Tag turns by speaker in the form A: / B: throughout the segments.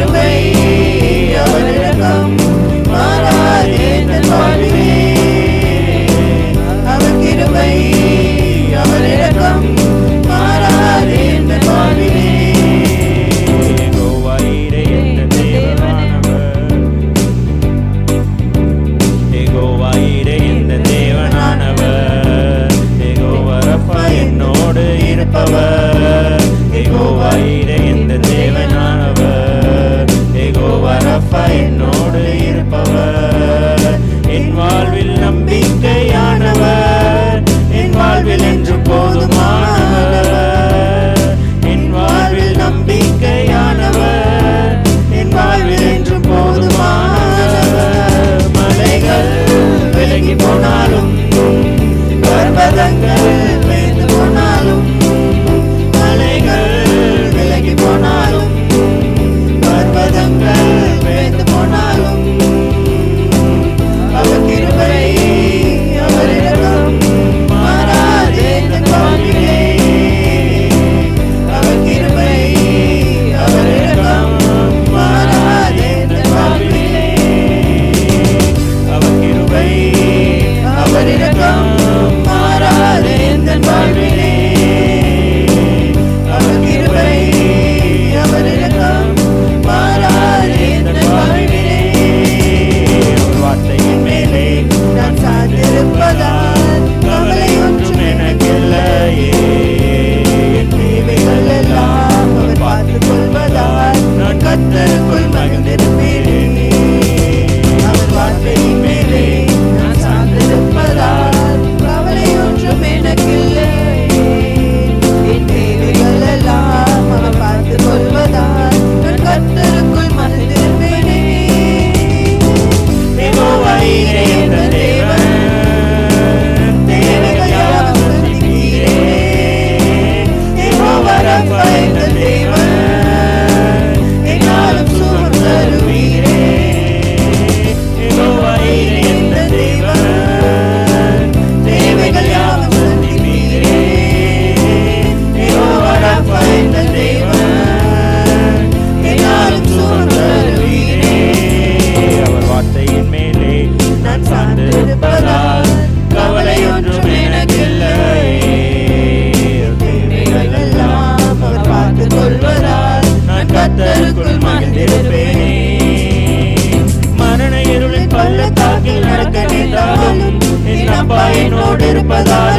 A: away. என்று போதுமானவர்.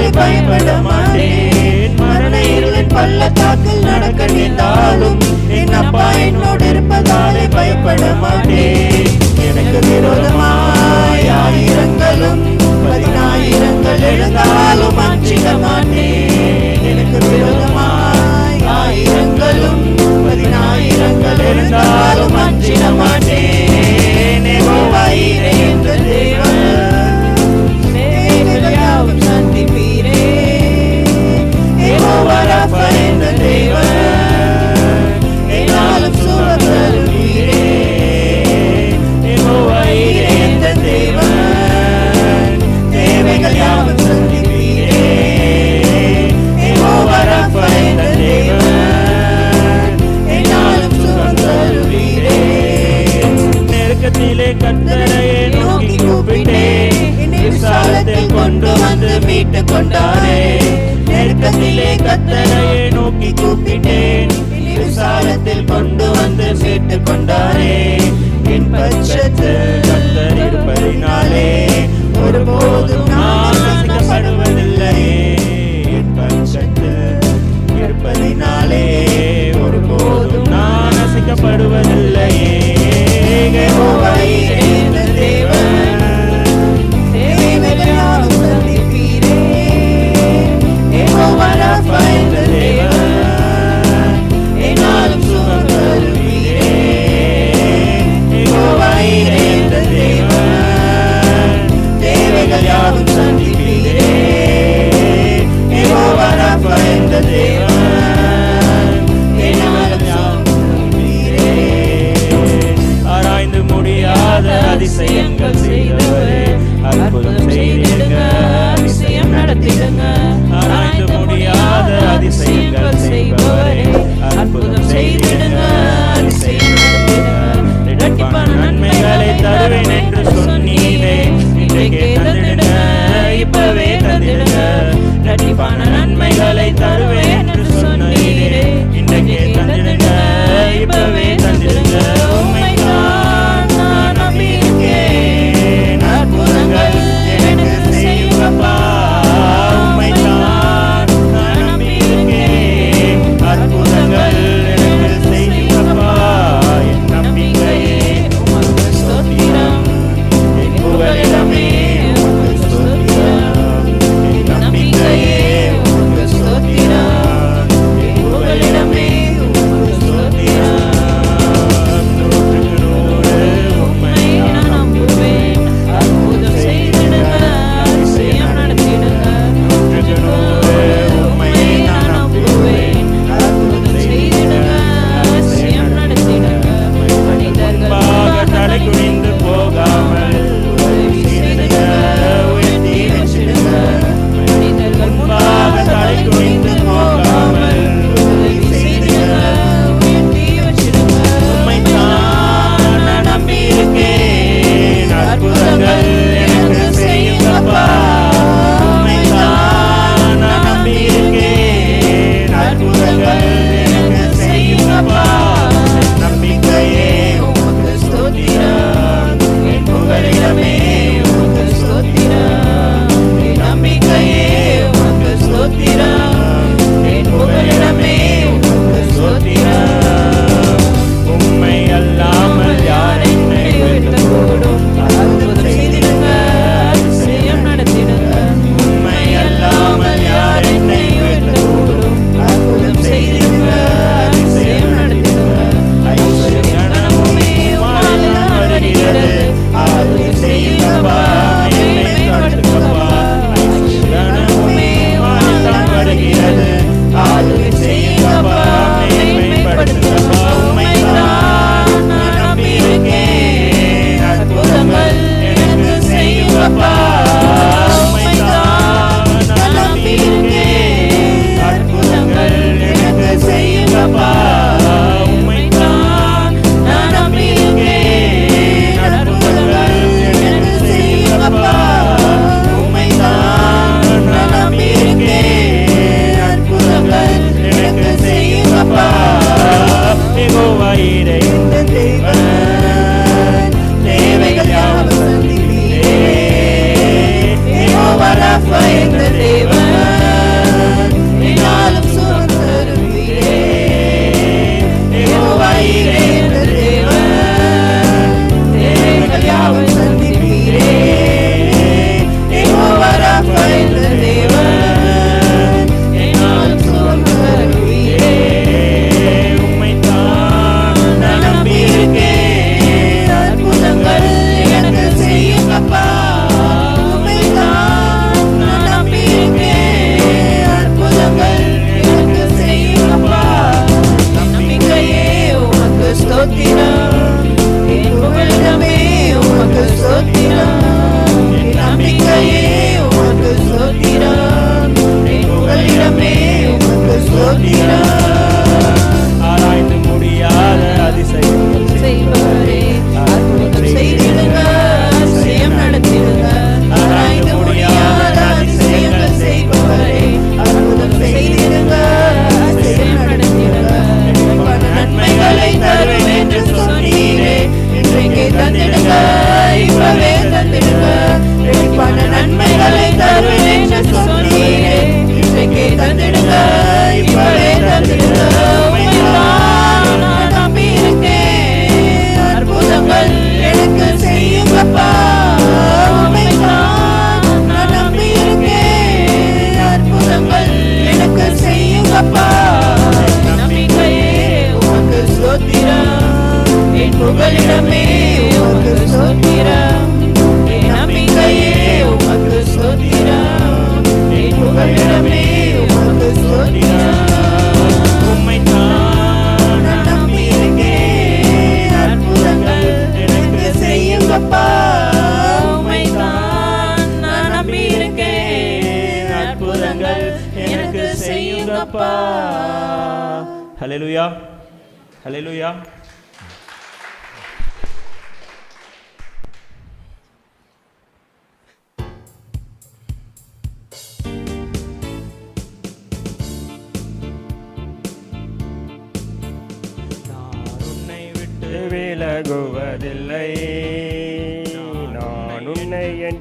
A: நாள் பயப்பட மாட்டேன். மரண இருளின் பள்ளத்தாக்கில் நடக்க நின்றாலும் என் அப்பா என்னோடு இருப்பதாலே பயப்பட மாட்டேன். எனக்கு விரோதமாய் ஆயிரங்களும் பதினாயிரங்கள் எழுந்தாலும் அஞ்சிட மாட்டேன். எனக்கு விரோதமாய் ஆயிரங்களும் பதினாயிரங்கள் எழுந்தாலும் அஞ்சிட மாட்டேன்.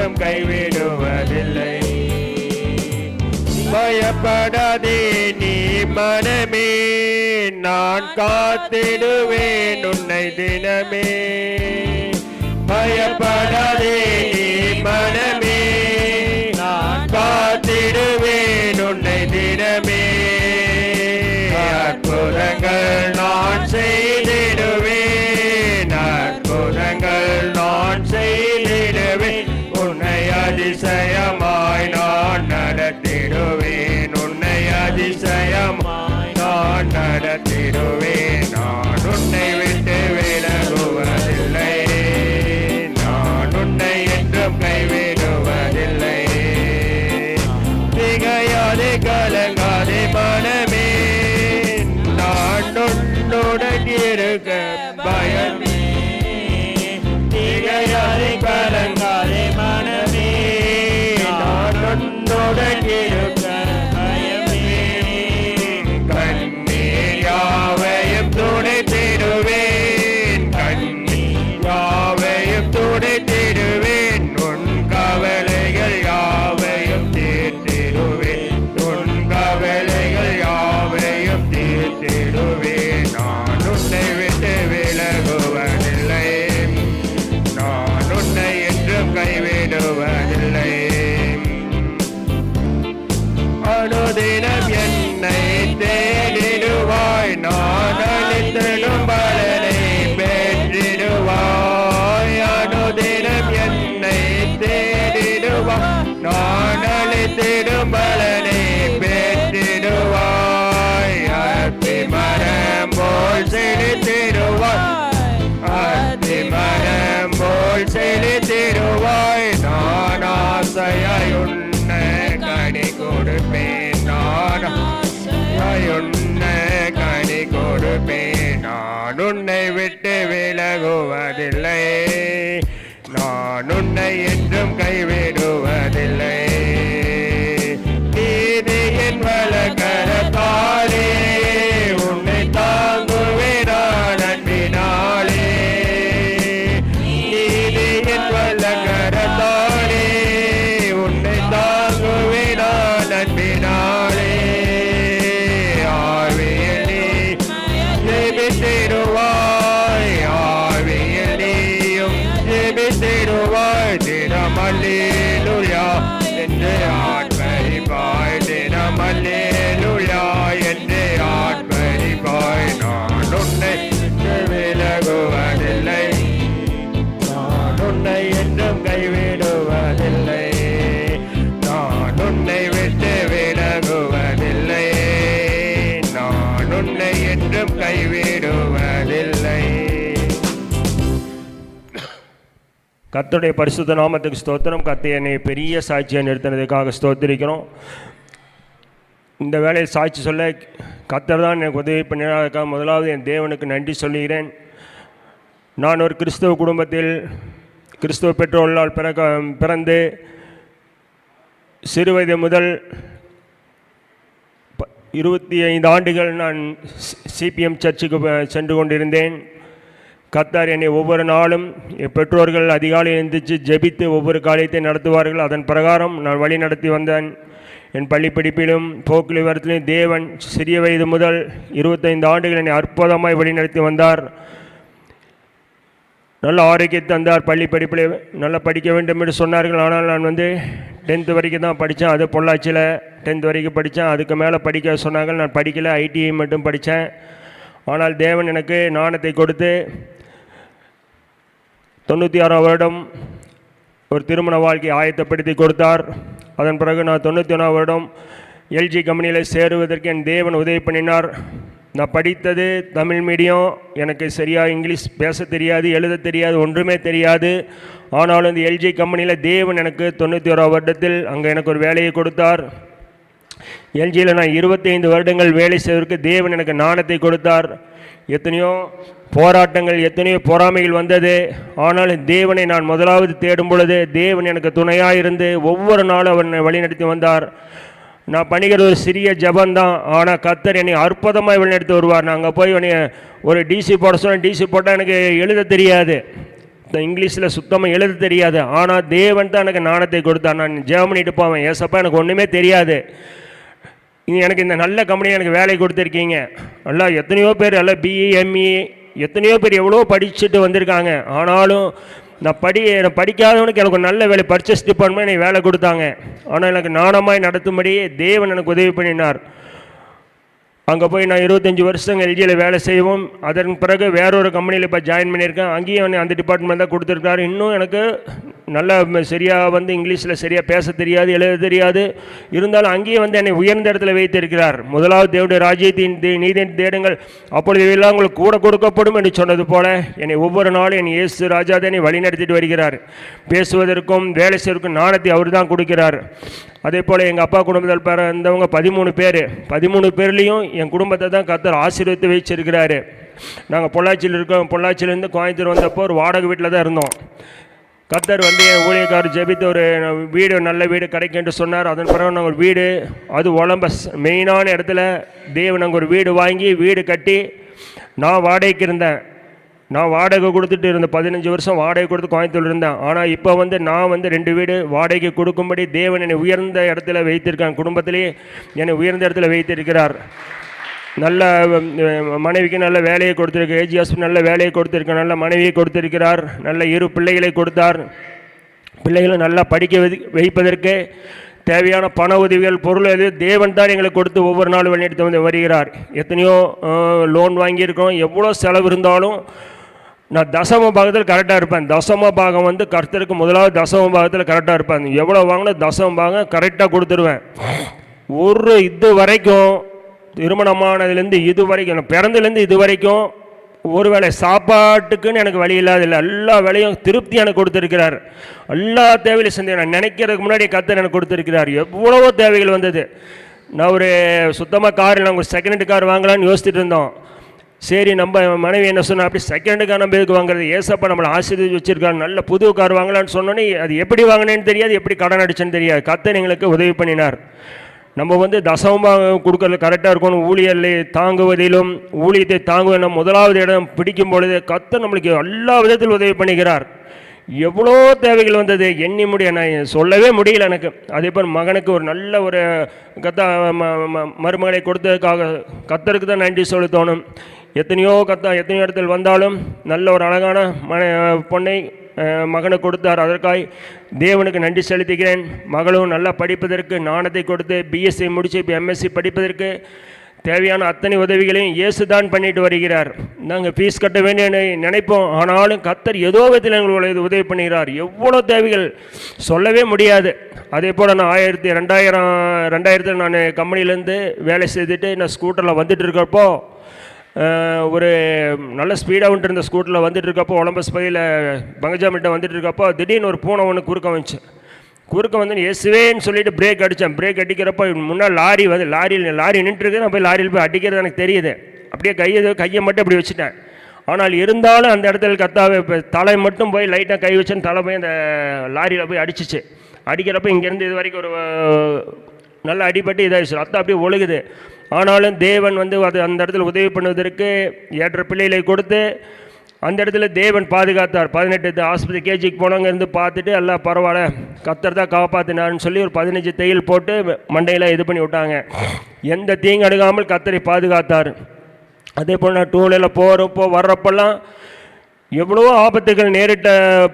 B: ஒன்றும் கைவிடுவதில்லை. பயப்படாதே நீ மனமே நான் காத்திடுவேன் உன்னை தினமே. பயப்படாதே நீ மனமே நான் காத்திடுவேன் உன்னை தினமே. அற்புதங்கள் நான் செய்திடுவேன். நடத்திடுவேன் உன்னை அதிசயமாய் நான் நடத்திடுவேன் நான் உன்னை விட்டு விலகுவதில்லை. நான் உன்னை என்றும் கைவிடுவதில்லை. திகையாதே கலங்காதே மனமே. நான் உன்னுடன் இருக்க பயம் ஆசையுன்ன கனி கொடுப்பேன் நான். ஆசையுன்ன கனி கொடுப்பேன் நான். உன்னை விட்டு விலகுவதில்லை. நான் உன்னை என்றும் கைவிடுவதில்லை. என்றும் கைவிடுவதில்லை. கத்துடைய பரிசுத்த நாமத்துக்கு ஸ்தோத்திரம். கத்தை என்னை பெரிய சாட்சியை நிறுத்தினதுக்காக ஸ்தோத்திரிக்கிறோம். இந்த வேலையில் சாட்சி சொல்ல கத்தர் தான் எனக்கு உதவி பண்ணினார் முதலாவது என் தேவனுக்கு நன்றி சொல்லுகிறேன். நான் ஒரு கிறிஸ்தவ குடும்பத்தில் கிறிஸ்தவ பெற்றோர்களால் பிறக்க பிறந்து சிறுவயது முதல் இருபத்தி ஐந்து ஆண்டுகள் நான் சிபிஎம் சர்ச்சுக்கு சென்று கொண்டிருந்தேன். கத்தார் என்னை ஒவ்வொரு நாளும் என் பெற்றோர்கள் அதிகாலை எழுந்திரிச்சு ஜெபித்து ஒவ்வொரு காரியத்தை நடத்துவார்கள். அதன் பிரகாரம் நான் வழி நடத்தி வந்தேன். என் பள்ளி படிப்பிலும் போக்கில் விவரத்திலும் தேவன் சிறிய வயது முதல் இருபத்தைந்து ஆண்டுகள் என்னை அற்புதமாய் வழி நடத்தி வந்தார். நல்ல ஆரோக்கியத்தை தந்தார். பள்ளி படிப்பில் நல்லா படிக்க வேண்டும் என்று சொன்னார்கள். ஆனால் நான் வந்து டென்த்து வரைக்கும் தான் படித்தேன். அது பொள்ளாச்சியில் டென்த் வரைக்கும் படித்தேன். அதுக்கு மேலே படிக்க சொன்னாங்க நான் படிக்கலை. ஐடிஐ மட்டும் படித்தேன். ஆனால் தேவன் எனக்கு நாணத்தை கொடுத்து தொண்ணூற்றி ஆறாம் வருடம் ஒரு திருமண வாழ்க்கையை ஆயத்தப்படுத்தி கொடுத்தார். அதன் பிறகு நான் தொண்ணூற்றி ஒன்றாம் வருடம் எல்ஜி கம்பெனியில் சேருவதற்கு என் தேவன் உதவி பண்ணினார். நான் படித்தது தமிழ் மீடியம். எனக்கு சரியாக இங்கிலீஷ் பேச தெரியாது எழுத தெரியாது ஒன்றுமே தெரியாது. ஆனாலும் இந்த எல்ஜி கம்பெனியில் தேவன் எனக்கு தொண்ணூற்றி ஓராம் வருடத்தில் அங்கே எனக்கு ஒரு வேலையை கொடுத்தார். எல்ஜியில் நான் 25 வருடங்கள் வேலை செய்வதற்கு தேவன் எனக்கு நாணத்தை கொடுத்தார். எத்தனையோ போராட்டங்கள் எத்தனையோ பொறாமைகள் வந்தது. ஆனாலும் தேவனை நான் முதலாவது தேடும் பொழுது தேவன் எனக்கு துணையாக இருந்து ஒவ்வொரு நாளும் அவர் வழிநடத்தி வந்தார். நான் பண்ணிக்கிற ஒரு சிறிய ஜபந்தான். ஆனால் கத்தர் என்னை அற்புதமாக வழிநடத்தி வருவார். நான் அங்கே போய் என்னை ஒரு டிசி போட சொன்ன டிசி போட்டால் எனக்கு எழுத தெரியாது. இங்கிலீஷில் சுத்தமாக எழுத தெரியாது. ஆனால் தேவன் தான் எனக்கு நாணத்தை கொடுத்தான் நான் ஜெபம் பண்ணிட்டு போவேன். ஏசப்பா எனக்கு ஒன்றுமே தெரியாது. எனக்கு இந்த நல்ல கம்பெனி எனக்கு வேலை கொடுத்துருக்கீங்க. எல்லாம் எத்தனையோ பேர் எல்லாம் பிஇ எம்இ எத்தனையோ பேர் எவ்வளோ படிச்சுட்டு வந்திருக்காங்க. ஆனாலும் நான் படி நான் படிக்காதவனுக்கு எனக்கு நல்ல வேலை பர்ச்சேஸ் டிபார்ட்மெண்ட் எனக்கு வேலை கொடுத்தாங்க. ஆனால் எனக்கு நாணமாய் நடத்தும்படியே தேவன் எனக்கு உதவி பண்ணினார். அங்கே போய் நான் இருபத்தஞ்சி வருஷம் எல்ஜியில் வேலை செய்வோம். அதன் பிறகு வேறொரு கம்பெனியில் இப்போ ஜாயின் பண்ணியிருக்கேன். அங்கேயும் என்னை அந்த டிபார்ட்மெண்ட் தான் கொடுத்துருக்காரு. இன்னும் எனக்கு நல்லா சரியாக வந்து இங்கிலீஷில் சரியாக பேச தெரியாது எழுத தெரியாது. இருந்தாலும் அங்கேயும் வந்து என்னை உயர்ந்த இடத்துல வைத்திருக்கிறார். முதலாவது தேவடைய ராஜ்யத்தின் தே- நீதி தேடுங்கள். அப்பொழுது எல்லாம் உங்களுக்கு கூட கொடுக்கப்படும் என்று சொன்னது போல என்னை ஒவ்வொரு நாளும் என் இயேசு ராஜா தான் என்னை வழிநடத்திட்டு வருகிறார். பேசுவதற்கும் வேலை செய்வதற்கும் நாணத்தை அவர் தான் கொடுக்கிறார். அதே போல் எங்கள் அப்பா குடும்பத்தில் பிறந்தவங்க பதிமூணு பேர். பதிமூணு பேர்லேயும் என் குடும்பத்தை தான் கத்தர் ஆசீர்வதித்து வச்சிருக்கிறாரு. நாங்கள் பொள்ளாச்சியில் இருக்கோம். பொள்ளாச்சியிலேருந்து கோயம்புத்தூர் வந்தப்போ ஒரு வாடகை வீட்டில் தான் இருந்தோம். கத்தர் வந்து என் ஊழியக்காரர் ஜெபித்து ஒரு வீடு நல்ல வீடு கிடைக்கும் என்று சொன்னார். அதன் பிறகு நாங்கள் வீடு அது ஒலம்பஸ் மெயினான இடத்துல தேவன் நாங்கள் ஒரு வீடு வாங்கி வீடு கட்டி நான் வாடகைக்கு இருந்தேன். நான் வாடகை கொடுத்துட்டு இருந்த பதினஞ்சு வருஷம் வாடகை கொடுத்து கோயம்புத்தூர் இருந்தேன். ஆனால் இப்போ வந்து நான் வந்து ரெண்டு வீடு வாடகைக்கு கொடுக்கும்படி தேவன் என்னை உயர்ந்த இடத்துல வைத்திருக்கான் குடும்பத்திலேயே என்னை உயர்ந்த இடத்துல வைத்திருக்கிறார். நல்ல மனைவிக்கு நல்ல வேலையை கொடுத்துருக்கு. ஏஜிஎஸ் நல்ல வேலையை கொடுத்துருக்கு. நல்ல மனைவியை கொடுத்திருக்கிறார். நல்ல இரு பிள்ளைகளை கொடுத்தார். பிள்ளைகளை நல்லா படிக்க வைப்பதற்கு தேவையான பண உதவிகள் பொருள் எது தேவன் தான் எங்களுக்கு கொடுத்து ஒவ்வொரு நாளும் வழிநடத்தி வந்து வருகிறார். எத்தனையோ லோன் வாங்கியிருக்கோம். எவ்வளோ செலவு இருந்தாலும் நான் தசம பாகத்தில் கரெக்டாக இருப்பேன். தசம பாகம் வந்து கர்த்தருக்கு முதலாவது தசம பாகத்தில் கரெக்டாக இருப்பேன். எவ்வளோ வாங்கினா தசம பாகம் கரெக்டாக கொடுத்துருவேன். ஒரு இது வரைக்கும் திருமணமானதுலேருந்து இது வரைக்கும் நான் பிறந்ததுலேருந்து இது வரைக்கும் ஒருவேளை சாப்பாட்டுக்குன்னு எனக்கு வழி இல்லாதில்லை எல்லா வேலையும் திருப்தி எனக்கு கொடுத்துருக்கிறார். எல்லா தேவையிலும் செஞ்சு நான் நினைக்கிறதுக்கு முன்னாடி கத்தர் எனக்கு கொடுத்துருக்கிறார். எவ்வளவோ தேவைகள் வந்தது. நான் ஒரு சுத்தமாக கார் நாங்கள் ஒரு செகண்ட் கார் வாங்கலாம்னு யோசிச்சுட்டு இருந்தோம். சரி நம்ம மனைவி என்ன சொன்னால் அப்படி செகண்டுக்கான பேருக்கு நம்ம எதுக்கு வாங்குறது? ஏசப்பா நம்மளை ஆசீர்வதிச்சு வச்சுருக்காரு நல்ல புது கார் வாங்கலான்னு சொன்னோன்னே அது எப்படி வாங்கினேன்னு தெரியாது எப்படி கடன் அடிச்சேன்னு தெரியாது. கத்தன் எங்களுக்கு உதவி பண்ணினார். நம்ம வந்து தசமமாக கொடுக்கறது கரெக்டாக இருக்கணும். ஊழியர்களை தாங்குவதிலும் ஊழியத்தை தாங்குவ நம்ம முதலாவது இடம் பிடிக்கும் பொழுது கத்த நம்மளுக்கு எல்லா விதத்தில் உதவி பண்ணுகிறார் எவ்வளோ தேவைகள் வந்தது எண்ணி முடிய நான் சொல்லவே முடியல எனக்கு. அதே போல் மகனுக்கு ஒரு நல்ல ஒரு கத்த ம- ம- மருமகளை கொடுத்ததுக்காக கத்தருக்கு தான் நன்றி செலுத்தணும். எத்தனையோ கத்தா எத்தனையோ இடத்தில் வந்தாலும் நல்ல ஒரு அழகான மன பொண்ணை மகனை மகனுக்கு கொடுத்தார். அதற்காய் தேவனுக்கு நன்றி செலுத்துகிறேன். மகளும் நல்லா படிப்பதற்கு நாணத்தை கொடுத்து பிஎஸ்சி முடித்து இப்போ எம்எஸ்சி படிப்பதற்கு தேவையான அத்தனை உதவிகளையும் இயேசு தான் பண்ணிட்டு வருகிறார். நாங்கள் ஃபீஸ் கட்ட வேண்டிய நினைப்போம். ஆனாலும் கத்தர் ஏதோ விதத்தில் எங்களுக்கு உதவி பண்ணுகிறார். எவ்வளோ தேவைகள் சொல்லவே முடியாது. அதே போல் நான் ஆயிரத்தி ரெண்டாயிரம் ரெண்டாயிரத்தில் நான் கம்பெனிலேருந்து வேலை செய்துட்டு நான் ஸ்கூட்டரில் வந்துட்டு இருக்கப்போ ஒரு நல்ல ஸ்பீடாக வந்துட்டு இருந்த ஸ்கூட்டரில் வந்துட்டு இருக்கப்போ ஒலம்பஸ் பையில் பங்கஜாமிட்ட வந்துட்டு இருக்கப்போ திடீர்னு ஒரு பூனை ஒன்று குறுக்க வந்துச்சு. குறுக்க வந்து இயேசுவேன்னு சொல்லிட்டு பிரேக் அடித்தேன் பிரேக் அடிக்கிறப்போ முன்னால் லாரி வந்து லாரியில் லாரி நின்றுருக்கு நான் போய் லாரியில் போய் அடிக்கிறது எனக்கு தெரியுது. அப்படியே கையை கையை மட்டும் அப்படி வச்சுட்டேன். ஆனால் இருந்தாலும் அந்த இடத்துல கத்தாவே இப்போ தலை மட்டும் போய் லைட்டாக கை வச்சேன்னு தலை போய் அந்த லாரியில் போய் அடிச்சிச்சு. அடிக்கிறப்ப இங்கேருந்து இது வரைக்கும் ஒரு நல்லா நல்ல அடிபட்டு இதாகிடுச்சு ரத்தம் அப்படியே ஒழுகுது. ஆனாலும் தேவன் வந்து அது அந்த இடத்துல உதவி பண்ணுவதற்கு ஏற்ற பிள்ளைகளை கொடுத்து அந்த இடத்துல தேவன் பாதுகாத்தார். பதினெட்டு ஆஸ்பத்திரி கேஜிக்கு போனவங்க இருந்து பார்த்துட்டு எல்லாம் பரவாயில்ல கத்தர் தான் காப்பாற்றினார்னு சொல்லி ஒரு பதினஞ்சு தையல் போட்டு மண்டையில் இது பண்ணி விட்டாங்க. எந்த தீங்கு அணுகாமல் கத்தரை பாதுகாத்தார். அதே போல் நான் டூ வீலரில் போகிறப்போ வர்றப்பெல்லாம் எவ்வளவோ ஆபத்துகள் நேரிட்ட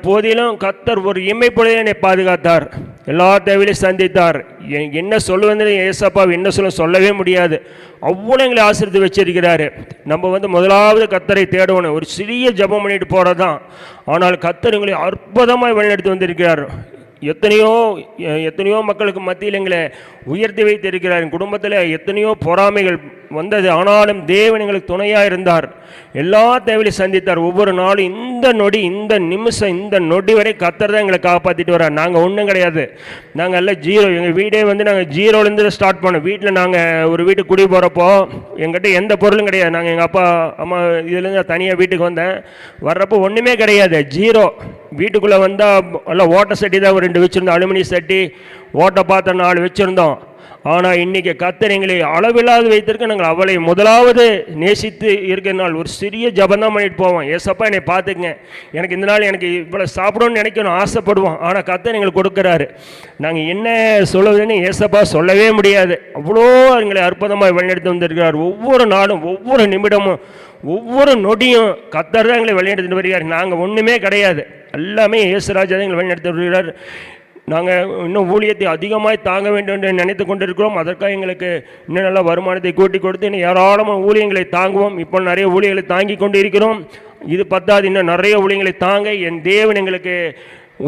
B: போதிலும் கத்தர் ஒரு இமைப்பொழுதே என்னை பாதுகாத்தார். எல்லா தேவையிலையும் சந்தித்தார். எ- என்ன சொல்லுவது ஏசப்பா என்ன சொல்ல சொல்லவே முடியாது. அவ்வளோ எங்களை ஆசிரித்து வச்சிருக்கிறாரு. நம்ம வந்து முதலாவது கத்தரை தேடணும். ஒரு சிறிய ஜெபம் பண்ணிட்டு போகிறது தான் ஆனால் கத்தர் எங்களை அற்புதமாக வழிநடத்தி வந்திருக்கிறார். எத்தனையோ எத்தனையோ மக்களுக்கு மத்தியில் எங்களை உயர்த்தி வைத்திருக்கிறார். என் குடும்பத்தில் எத்தனையோ பொறாமைகள் வந்தது. ஆனாலும் தேவன் எங்களுக்கு துணையாக இருந்தார். எல்லா தேவையிலையும் சந்தித்தார். ஒவ்வொரு நாளும் இந்த நொடி இந்த நிமிஷம் இந்த நொடி வரை கத்தர் தான் எங்களை காப்பாற்றிட்டு வரார் நாங்கள் ஒன்றும் கிடையாது. நாங்கள் எல்லாம் ஜீரோ. எங்கள் வீடே வந்து நாங்கள் ஜீரோலேருந்து ஸ்டார்ட் பண்ணோம். வீட்டில் நாங்கள் ஒரு வீட்டுக்கு குடி போகிறப்போ எங்கிட்ட எந்த பொருளும் கிடையாது. நாங்கள் எங்கள் அப்பா அம்மா இதுலேருந்து தனியாக வீட்டுக்கு வந்தேன். வர்றப்போ ஒன்றுமே கிடையாது. ஜீரோ. வீட்டுக்குள்ளே வந்தால் எல்லாம் ஓட்டை சட்டி தான் ஒரு ரெண்டு வச்சுருந்தோம். அலுமினிய சட்டி ஓட்டை பார்த்த நாள் வச்சுருந்தோம். ஆனால் இன்றைக்கி கத்தர் எங்களை அளவில்லாது வைத்திருக்க நாங்கள் அவளை முதலாவது நேசித்து இருக்கிற நாள் ஒரு சிறிய ஜபந்தான் பண்ணிட்டு போவோம். ஏசப்பா என்னை பார்த்துக்குங்க. எனக்கு இந்த நாள் எனக்கு இவ்வளோ சாப்பிடணும்னு நினைக்கணும் ஆசைப்படுவோம். ஆனால் கத்தர் எங்களுக்கு கொடுக்குறாரு. நாங்கள் என்ன சொல்லுவதுன்னு ஏசப்பா சொல்லவே முடியாது. அவ்வளோ எங்களை அற்புதமாக வழிநடத்தி வந்திருக்கிறார். ஒவ்வொரு நாளும் ஒவ்வொரு நிமிடமும் ஒவ்வொரு நொடியும் கத்தர் தான் எங்களை வழிநடத்திட்டு வருகிறார். நாங்கள் ஒன்றுமே கிடையாது. எல்லாமே இயேசுராஜா தான் எங்களை வழிநடத்தி வருகிறார். நாங்கள் இன்னும் ஊழியத்தை அதிகமாய் தாங்க வேண்டும் என்று நினைத்து கொண்டிருக்கிறோம். அதற்காக எங்களுக்கு இன்னும் நல்ல வருமானத்தை கூட்டி கொடுத்து இன்னும் ஏராளமான ஊழியங்களை தாங்குவோம். இப்போ நிறைய ஊழியங்களை தாங்கி கொண்டு இருக்கிறோம் இது பத்தாது இன்னும் நிறைய ஊழியங்களை தாங்க என் தேவன் எங்களுக்கு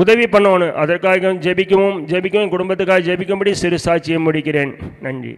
B: உதவி பண்ணணும். அதற்காக ஜெபிக்கவும் ஜெபிக்கவும் குடும்பத்துக்காக ஜெபிக்கும்படி சிறு சாட்சியை முடிக்கிறேன். நன்றி.